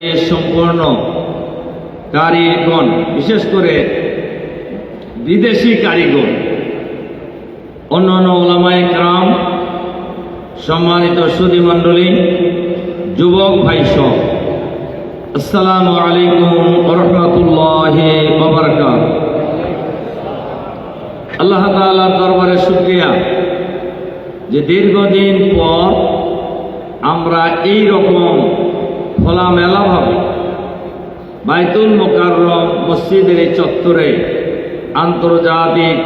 সম্পূর্ণ কারিগণ, বিশেষ করে বিদেশি কারিগর অন্যান্য ওলামাই ক্রাম, সম্মানিত সুদী মণ্ডলী যুবক ভাই সব আসসালামু আলাইকুম রহমতুল্লাহ বাবরকাত আল্লাহ তাআলার দরবারে শুক্রিয়া যে দীর্ঘদিন পর আমরা এই রকম খোলামেলাভাবে বাইতুল মোকাররম মসজিদের এই চত্বরে আন্তর্জাতিক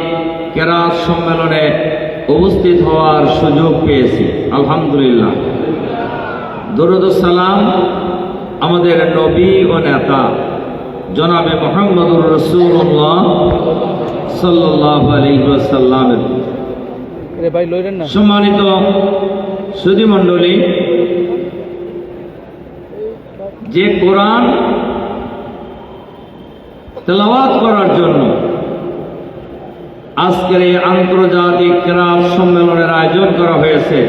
কেরাত সম্মেলনে উপস্থিত হওয়ার সুযোগ পেয়েছি। আলহামদুলিল্লাহ। দরুদ সালাম আমাদের নবী ও নেতা জনাবে মোহাম্মদুর রসুল্লাহ সাল্লাহ আলহিসাল্লামের সম্মানিত সুধীমণ্ডলী যে কোরআন তেলাওয়াত করার জন্য আজকের এই আন্তর্জাতিক ক্রাফ সম্মেলনের আয়োজন করা হয়েছে,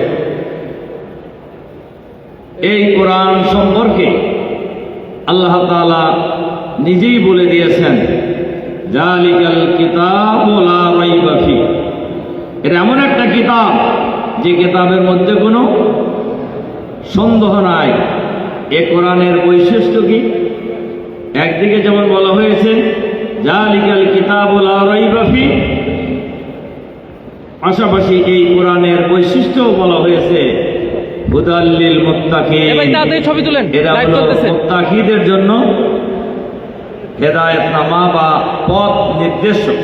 এই কোরআন সম্পর্কে আল্লাহ তাআলা নিজেই বলে দিয়েছেন জালিকাল কিতাব এটা এমন একটা কিতাব যে কিতাবের মধ্যে কোনো সন্দেহ নাই। এ কোরআনের বৈশিষ্ট্য কি? একদিকে যেমন বলা হয়েছে জালিকাল কিতাবুল আরাইবাফি পাশাপাশি এই কোরআনের বৈশিষ্ট্য বলা হয়েছে হুদাল্লিল তাড়াতাড়ি ছবি তুলেন এরা হলো মুত্তাকিদের জন্য হেদায়েতনামা বা পথ নির্দেশক।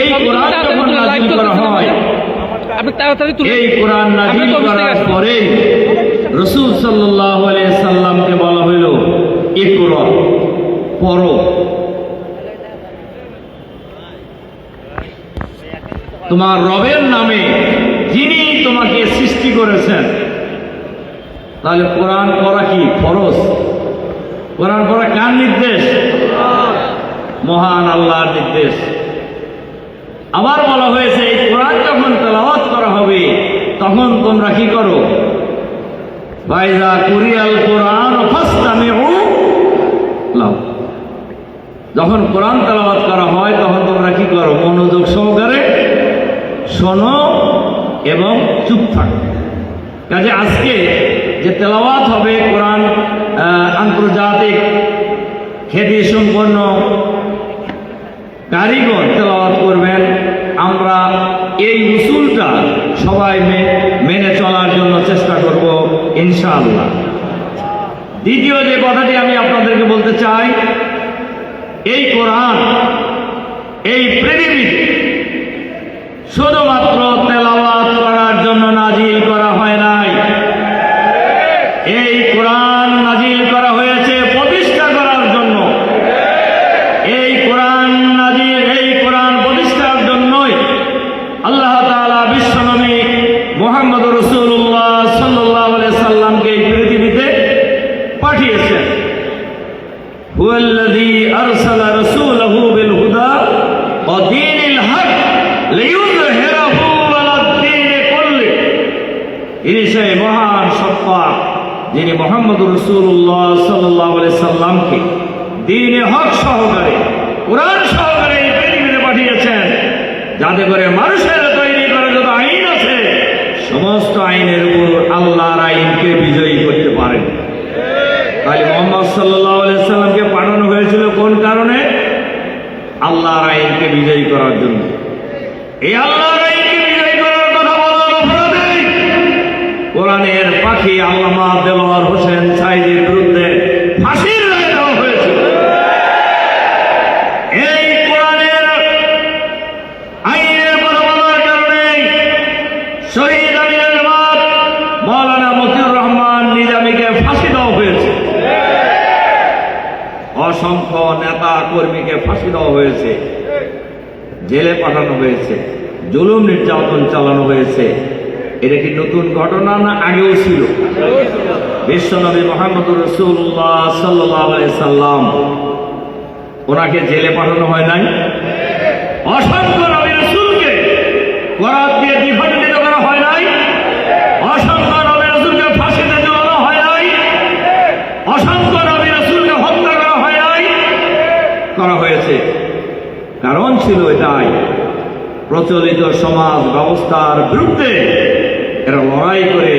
এই কোরআন যখন নাজিল করা হয় আপনি তাড়াতাড়ি তুলেন এই কোরআন নাজিল করার। পরে রসুল সাল্লাহ সাল্লামকে বলা হইল কোরআন পড়ো। তোমার রবের নামে যিনি তোমাকে সৃষ্টি করেছেন তাহলে কোরআন পড়া কি? ফরজ। কোরআন পড়া কার নির্দেশ? মহান আল্লাহর নির্দেশ। আবার বলা হয়েছে এই কোরআন যখন তেলাওয়াত করা হবে তখন তোমরা কি করো? কোরআন যখন কোরআন তেলাওয়াত করা হয়, তখন তোমরা কি করো? মনোযোগ সহকারে শোনো এবং চুপ থাকো। কাজে আজকে যে তেলাওয়াত হবে কোরআন আন্তর্জাতিক খ্যাতি সম্পন্ন কারিগর তেলাওয়াত করবেন, আমরা এই উসুলটা সবাই মেনে চলার জন্য চেষ্টা করব, ইনশাআল্লাহ। দ্বিতীয় যে কথাটি আমি আপনাদেরকে বলতে চাই, এই কোরআন, এই পৃথিবীতে শুধুমাত্র তেলাওয়াত করার জন্য নাজিল করা হয় নাই এই কোরআন নাজিল করা হয়েছে প্রতিষ্ঠা করার জন্য এই কোরআন নাজির এই কোরআন প্রতিষ্ঠার জন্যই আল্লাহ তাআলা বিশ্বনবী মোহাম্মদ রসুল্লাহ সাল্লাহ সাল্লামকে এই পৃথিবীতে পাঠিয়েছেন হুয়াল্লাযী আরসালা রাসূলাহু বিল হুদা ওয়া দীনিল হক লিইয়ুযহিরাহু আলা দ্বীনি কুল্লি ইনি সেই মহান সত্তা যিনি মোহাম্মদ রসুল্লাহ সাল্লাহ সাল্লামকে দিনে হক সহকারে, কোরআন সহকারে এই পৃথিবীতে পাঠিয়েছেন, যাতে করে মানুষের তৈরি করে যত আইন আছে, সমস্ত আইনের উপর আল্লাহর আইনকে বিজয়ী করতে পারেন তাই মোহাম্মদ সাল্লাহ সাল্লামকে পাঠানো হয়েছিল কোন কারণে আল্লাহর আইনকে বিজয়ী করার জন্য এই আল্লাহর আইনকে বিজয়ী করার কথা বলার অপরাধে কোরআনের পাখি আল্লামা দেলোয়ার হোসেন সাইদের বিরুদ্ধে ফাঁসির দেওয়া হয়েছিল এই কোরআনের আইনের কারণে শহীদ রহমান নিজামীকে ফাঁসি হয়েছে। অসংখ্য নেতা কর্মীকে ফাঁসি দেওয়া হয়েছে। জেলে পাঠানো হয়েছে। জুলুম নির্যাতন চালানো হয়েছে। এটা কি নতুন ঘটনা না আগেও ছিল? বিশ্বনবী মোহাম্মদ রসুল্লাহ সাল্লাম, ওনাকে জেলে পাঠানো হয় নাই? অসংখ্য নবী রসুলকে করাত দিয়ে দ্বিখণ্ডিত করা হয় নাই? অসংখ্য নবী রসুলকে ফাঁসিতে ঝোলানো হয় নাই? অসংখ্য নবী রসুলকে হত্যা করা হয় নাই? করা হয়েছে। কারণ ছিল এটাই, প্রচলিত সমাজ ব্যবস্থার বিরুদ্ধে এরা লড়াই করে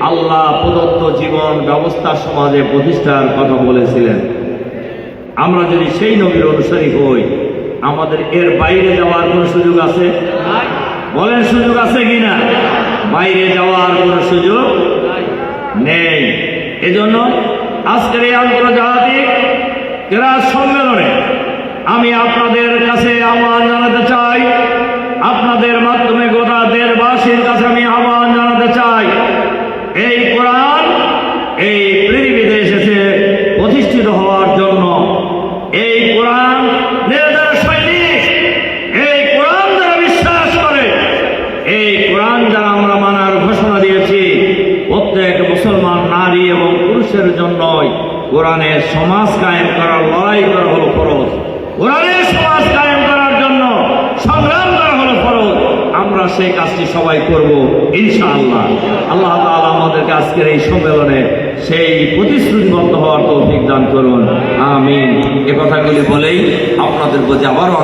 আল্লাহ প্রদত্ত জীবন ব্যবস্থা সমাজে প্রতিষ্ঠার কথা বলেছিলেন। আমরা যদি সেই নবীর অনুসারী হই, আমাদের এর বাইরে যাওয়ার কোনো সুযোগ আছে? বলেন সুযোগ আছে কিনা? বাইরে যাওয়ার কোনো সুযোগ নেই। এজন্য আজকের এই আন্তর্জাতিক ক্রীড়া সম্মেলনে আমি আপনাদের কাছে আমার জানাতে চাই আপনাদের মাধ্যমে গোটা দেশবাসীর কাছে আমি আহ্বান জানাতে চাই। এই কোরআন এই পৃথিবীতে এসেছে, প্রতিষ্ঠিত হওয়ার জন্য। এই কোরআন সৈনিক, এই যারা বিশ্বাস করে, এই যারা আমরা মানার ঘোষণা দিয়েছি, প্রত্যেক মুসলমান নারী এবং পুরুষের জন্যই সমাজ কায়েম করার সমাজ কায়েম করার জন্য সংগ্রাম করা আমরা সেই কাজটি সবাই করব, ইনশাআল্লাহ। আল্লাহ তাআলা আমাদেরকে আজকের এই সম্মেলনে সেই প্রতিশ্রুতিবদ্ধ হওয়ার তৌফিক দান করুন। আমিন। এ কথাগুলি বলেই আপনাদের প্রতি আবারও